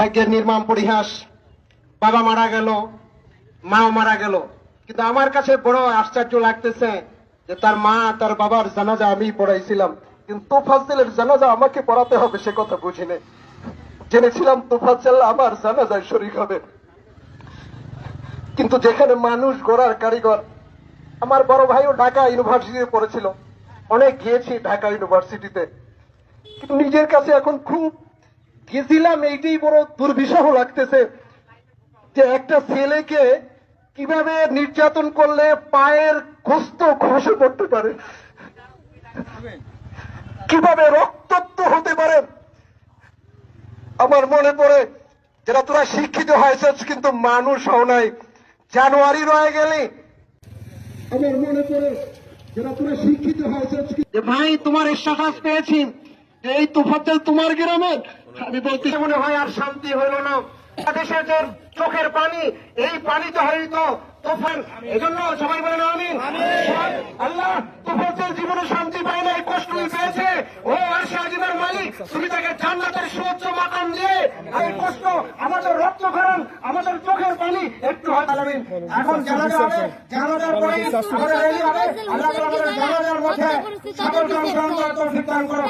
ভাগ্যের নির্মাণ পরিহাস। বাবা মারা গেল, মাও মারা গেল। কিন্তু আমার কাছে বড় আশ্চর্য লাগতেছে যে তার মা, তার বাবার জানাজা আমি পড়াইছিলাম। কিন্তু তোফাজ্জেলের জানাজা আমাকে পড়াতে হবে সে কথা বুঝিনি জেনেছিলাম তোফাজ্জেল আমার জানাজায় শরীর হবে। কিন্তু যেখানে মানুষ গড়ার কারিগর, আমার বড় ভাইও ঢাকা ইউনিভার্সিটিতে পড়েছিল। অনেক গিয়েছি ঢাকা ইউনিভার্সিটিতে। কিন্তু নিজের কাছে এখন খুব গেছিলাম, এইটাই বড় দুর্বিষহ লাগতেছে যে একটা ছেলেকে কীভাবে নির্যাতন করলে পায়ের গোস্ত খসে পড়তে পারে? কীভাবে রক্তাক্ত হতে পারে? আমার মনে পড়ে যেটা তোরা শিক্ষিত হয়েছিস, কিন্তু মানুষ হও নাই, জানুয়ারি রয়ে গেলে। আমার মনে পড়ে যেটা তোরা শিক্ষিত হয়েছিস যে ভাই, তোমার স্ট্যাটাস পেয়েছি। এই তুফাজ্জল তোমার গ্রামের। মনে হয় আর শান্তি হইল না। দেশের যে চোখের পানি এই পানি পানিতে হয়তো তোফান। এজন্য সবাই বলেন আমিন। আল্লাহ তুফাজ্জল জীবনে শান্তি পায় না এই কষ্টই পেয়েছে। ও আর সাজিদের মালিক তুমি তাকে জান্নাতের সুউচ্চ মাকাম দিয়ে এই কষ্ট আমাদের রক্ত রক্তক্ষরণ আমাদের চোখের পানি একটু আলামিন। এখন জানাজা হবে জানাজার পরে আমাদের রেলি হবে আল্লাহ আমাদের জানাজার মধ্যে সকলকে অংশগ্রহণ করার তৌফিক দান করুন